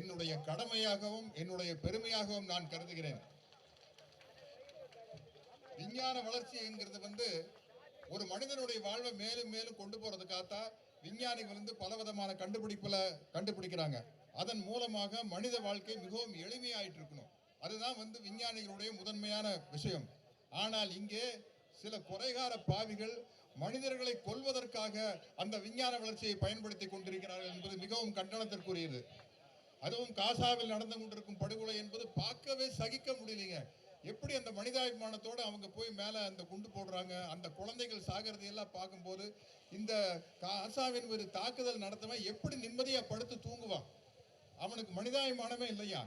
என்னுடைய கடமையாகவும் என்னுடைய பெருமையாகவும் நான் கருதுகிறேன். விஞ்ஞான வளர்ச்சி என்கிறது வந்து ஒரு மனிதனுடைய வாழ்வை மேலும் மேலும் கொண்டு போறதுக்காகத்தான் விஞ்ஞானிகள் வந்து பல விதமான கண்டுபிடிப்புல கண்டுபிடிக்கிறாங்க. அதன் மூலமாக மனித வாழ்க்கை மிகவும் எளிமையாயிட்டு இருக்கணும் அதுதான் வந்து விஞ்ஞானிகளுடைய முதன்மையான விஷயம். ஆனால் இங்கே சில குறைகார பாவிகள் மனிதர்களை கொல்வதற்காக அந்த விஞ்ஞான வளர்ச்சியை பயன்படுத்தி கொண்டிருக்கிறார்கள் என்பது மிகவும் கண்டனத்திற்குரியது. அதுவும் காசாவில் நடந்து கொண்டிருக்கும் படுகொலை என்பது பார்க்கவே சகிக்க முடியலைங்க. எப்படி அந்த மனிதாபிமானத்தோடு அவங்க போய் மேலே அந்த குண்டு போடுறாங்க அந்த குழந்தைகள் சாகிறதையெல்லாம் பார்க்கும்போது இந்த காசாவின் ஒரு தாக்குதல் நடத்தவன் எப்படி நிம்மதியாக படுத்து தூங்குவான்? அவனுக்கு மனிதாபிமானமே இல்லையா?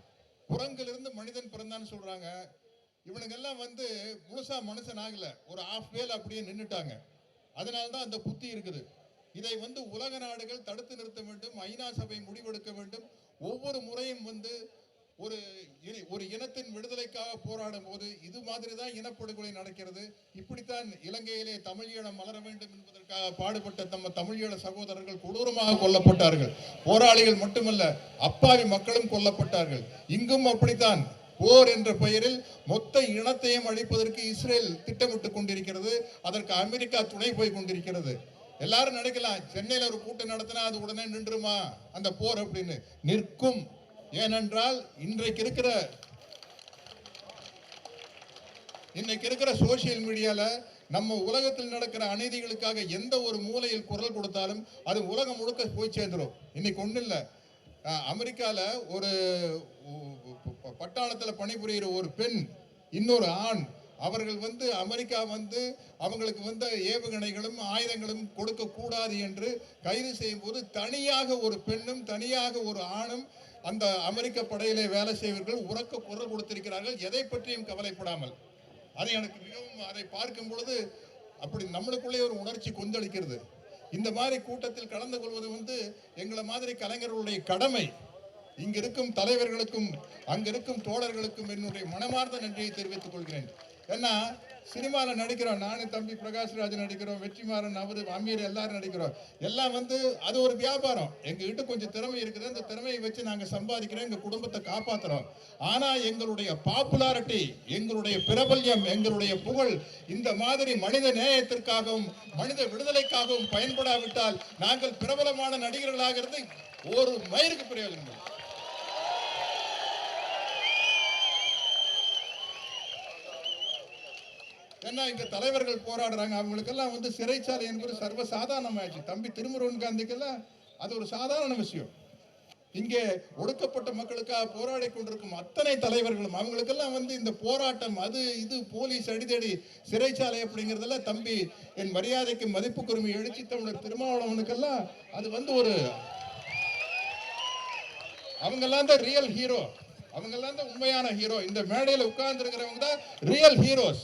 புறங்கிலிருந்து மனிதன் பிறந்தான்னு சொல்றாங்க. இவனுங்கெல்லாம் வந்து முழுசா மனுஷன் ஆகலை. ஒரு ஆஃப் வேல் அப்படியே நின்றுட்டாங்க அதனால தான் அந்த புத்தி இருக்குது. இதை வந்து உலக நாடுகள் தடுத்து நிறுத்த வேண்டும் ஐநா சபை முடிவெடுக்க வேண்டும். ஒவ்வொரு முறையும் வந்து ஒரு இனி- ஒரு இனத்தின் விடுதலைக்காக போராடும் போது இது மாதிரி தான் இனப்படுகொலை நடக்கிறது. இப்படித்தான் இலங்கையிலே தமிழீழம் மலர வேண்டும் என்பதற்காக பாடுபட்ட நம்ம தமிழீழ சகோதரர்கள் கொடூரமாக கொல்லப்பட்டார்கள். போராளிகள் மட்டுமல்ல அப்பாவி மக்களும் கொல்லப்பட்டார்கள். இங்கும் அப்படித்தான். போர் என்ற பெயரில் மொத்த இனத்தையும் அழிப்பதற்கு இஸ்ரேல் திட்டமிட்டுக் கொண்டிருக்கிறது. அதற்கு அமெரிக்கா துணை போய் கொண்டிருக்கிறது. எல்லாரும் நடக்கலாம் சென்னையில் ஒரு கூட்டம் நடத்தினா அது உடனே நின்றுமா? அந்த போர் அப்படின்னு. நிற்கும். ஏனென்றால் இன்றைக்கு இருக்கிற இன்னைக்கு இருக்கிற சோசியல் மீடியால நம்ம உலகத்தில் நடக்கிற அநீதிகளுக்காக எந்த ஒரு மூலையில் குரல் கொடுத்தாலும் அது உலகம் முழுக்க போய் சேர்ந்துடும் இன்னைக்கு ஒன்றும் இல்லை. அமெரிக்காவில் ஒரு பட்டாளத்தில் ப- பணிபுரிகிற ஒரு பெண் இன்னொரு ஆண் அவர்கள் வந்து அமெரிக்கா வந்து அவங்களுக்கு வந்த ஏவுகணைகளும் ஆயுதங்களும் கொடுக்க கூடாது என்று கைது செய்யும் போது தனியாக ஒரு பெண்ணும் தனியாக ஒரு ஆணும் அந்த அமெரிக்க படையிலே வேலை செய்வர்கள் உறக்க குரல் கொடுத்திருக்கிறார்கள். எதை பற்றியும் கவலைப்படாமல். அது எனக்கு மிகவும் அதை பார்க்கும் பொழுது அப்படி நம்மளுக்குள்ளே ஒரு உணர்ச்சி கொந்தளிக்கிறது. இந்த மாதிரி கூட்டத்தில் கலந்து கொள்வது வந்து எங்களை மாதிரி கலைஞர்களுடைய கடமை. இங்கிருக்கும் தலைவர்களுக்கும் அங்கிருக்கும் தோழர்களுக்கும் என்னுடைய மனமார்ந்த நன்றியை தெரிவித்துக் கொள்கிறேன். ஏன்னா சினிமாவில் நடிக்கிறோம். நானும் தம்பி பிரகாஷ்ராஜ் நடிக்கிறோம். வெற்றிமாறன் அவரு அமீர் எல்லாரும் நடிக்கிறோம். எல்லாம் வந்து அது ஒரு வியாபாரம். எங்ககிட்ட கொஞ்சம் திறமை இருக்குது. அந்த திறமையை வச்சு நாங்க சம்பாதிக்கிறோம். எங்கள் குடும்பத்தை காப்பாத்துறோம். ஆனா எங்களுடைய பாப்புலாரிட்டி எங்களுடைய பிரபல்யம் எங்களுடைய புகழ் இந்த மாதிரி மனித நேயத்திற்காகவும் மனித விடுதலைக்காகவும் பயன்படாவிட்டால் நாங்கள் பிரபலமான நடிகர்களாக இருந்து ஒரு மயிருக்கு பிரயோஜனம் ஏன்னா இங்க தலைவர்கள் போராடுறாங்க. அவங்களுக்கெல்லாம் வந்து சிறைச்சாலை என்பது சர்வசாதாரணமாயிடுச்சு. தம்பி திருமுருகன் காந்திக்கெல்லாம் அது ஒரு சாதாரண விஷயம். இங்கே ஒடுக்கப்பட்ட மக்களுக்காக போராடி கொண்டிருக்கும் அத்தனை தலைவர்களும் அவங்களுக்கெல்லாம் வந்து இந்த போராட்டம் அது இது போலீஸ் அடிதடி சிறைச்சாலை அப்படிங்கிறதெல்லாம் தம்பி என் மரியாதைக்கு மதிப்புக்குரிமை எழுச்சி தமிழர் திருமாவளவனுக்கெல்லாம் அது வந்து ஒரு அவங்கெல்லாம் தான் ரியல் ஹீரோ அவங்கெல்லாம் தான் உண்மையான ஹீரோ இந்த மேடையில் உட்கார்ந்து இருக்கிறவங்க தான் ரியல் ஹீரோஸ்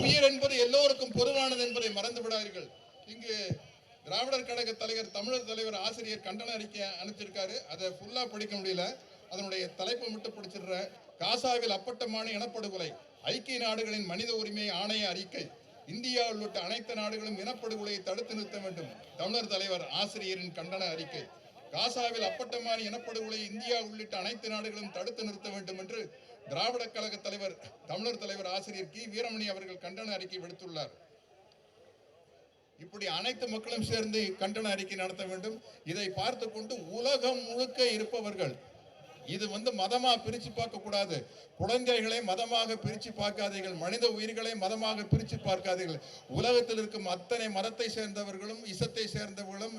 உயிர் என்பது எல்லோருக்கும் பொதுவானது என்பதை மறந்து விடாதீர்கள் இங்கு திராவிடர் கழக தலைவர் தமிழர் தலைவர் ஆசிரியர் கண்டன அறிக்கை அனுப்பிச்சிருக்காரு அதை ஃபுல்லாக படிக்க முடியல. அதனுடைய தலைப்பு மட்டும் பிடிச்சிடுற காசாவில் அப்பட்டமான இனப்படுகொலை ஐக்கிய நாடுகளின் மனித உரிமை ஆணைய அறிக்கை இந்தியா உள்ளிட்ட அனைத்து நாடுகளும் இனப்படுகொலையை தடுத்து நிறுத்த வேண்டும். தமிழர் தலைவர் ஆசிரியரின் கண்டன அறிக்கை. காசாவில் அப்பட்டமான இனப்படுகொலை இந்தியா உள்ளிட்ட அனைத்து நாடுகளும் தடுத்து நிறுத்த வேண்டும் என்று திராவிட கழக தலைவர் தமிழர் தலைவர் ஆசிரியர் கி. வீரமணி அவர்கள் கண்டன அறிக்கை விடுத்துள்ளார். இப்படி அனைத்து மக்களும் சேர்ந்து கண்டன அறிக்கை நடத்த வேண்டும். இதை பார்த்து கொண்டு உலகம் முழுக்க இருப்பவர்கள் இது வந்து மதமா பிரிச்சு பார்க்க கூடாது. குழந்தைகளை மதமாக பிரிச்சு பார்க்காதீர்கள். மனித உயிர்களை மதமாக பிரிச்சு பார்க்காதீர்கள். உலகத்தில் இருக்கும் அத்தனை மதத்தை சேர்ந்தவர்களும் இசத்தை சேர்ந்தவர்களும்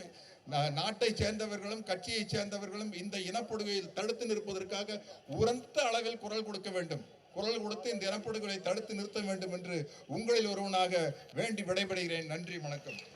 நாட்டை சேர்ந்தவர்களும் கட்சியை சேர்ந்தவர்களும் இந்த இனப்படுகையில் தடுத்து நிற்பதற்காக உரந்த அளவில் குரல் கொடுக்க வேண்டும். குரல் கொடுத்து இந்த இனப்படுகொலை தடுத்து நிறுத்த வேண்டும் என்று உங்களில் ஒருவனாக வேண்டி விடைபெறுகிறேன். நன்றி வணக்கம்.